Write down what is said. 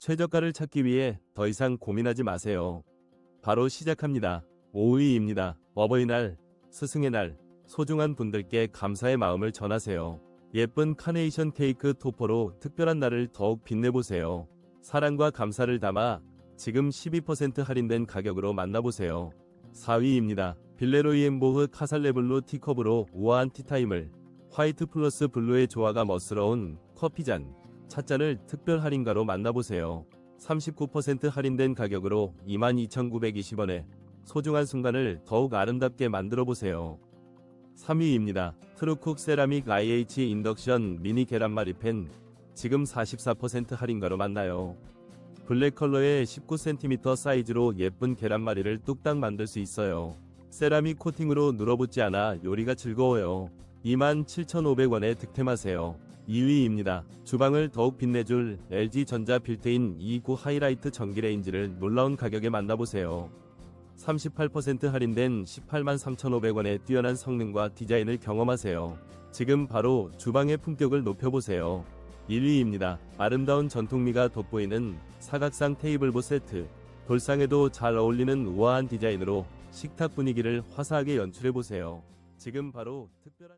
최저가를 찾기 위해 더 이상 고민하지 마세요. 바로 시작합니다. 5위입니다. 어버이날, 스승의 날, 소중한 분들께 감사의 마음을 전하세요. 예쁜 카네이션 케이크 토퍼로 특별한 날을 더욱 빛내보세요. 사랑과 감사를 담아 지금 12% 할인된 가격으로 만나보세요. 4위입니다. 빌레로이 엠보흐 카살레블루 티컵으로 우아한 티타임을 화이트 플러스 블루의 조화가 멋스러운 커피잔, 찻잔을 특별 할인가로 만나보세요. 39% 할인된 가격으로 22,920원에 소중한 순간을 더욱 아름답게 만들어 보세요. 3위입니다. 트루쿡 세라믹 IH 인덕션 미니 계란말이 팬 지금 44% 할인가로 만나요. 블랙 컬러의 19cm 사이즈로 예쁜 계란말이를 뚝딱 만들 수 있어요. 세라믹 코팅으로 눌어붙지 않아 요리가 즐거워요. 27,500원에 득템하세요. 2위입니다. 주방을 더욱 빛내줄 LG전자 빌트인 29 하이라이트 전기레인지를 놀라운 가격에 만나보세요. 38% 할인된 18만 3,500원의 뛰어난 성능과 디자인을 경험하세요. 지금 바로 주방의 품격을 높여보세요. 1위입니다. 아름다운 전통미가 돋보이는 사각상 테이블보 세트. 돌상에도 잘 어울리는 우아한 디자인으로 식탁 분위기를 화사하게 연출해보세요. 지금 바로 특별한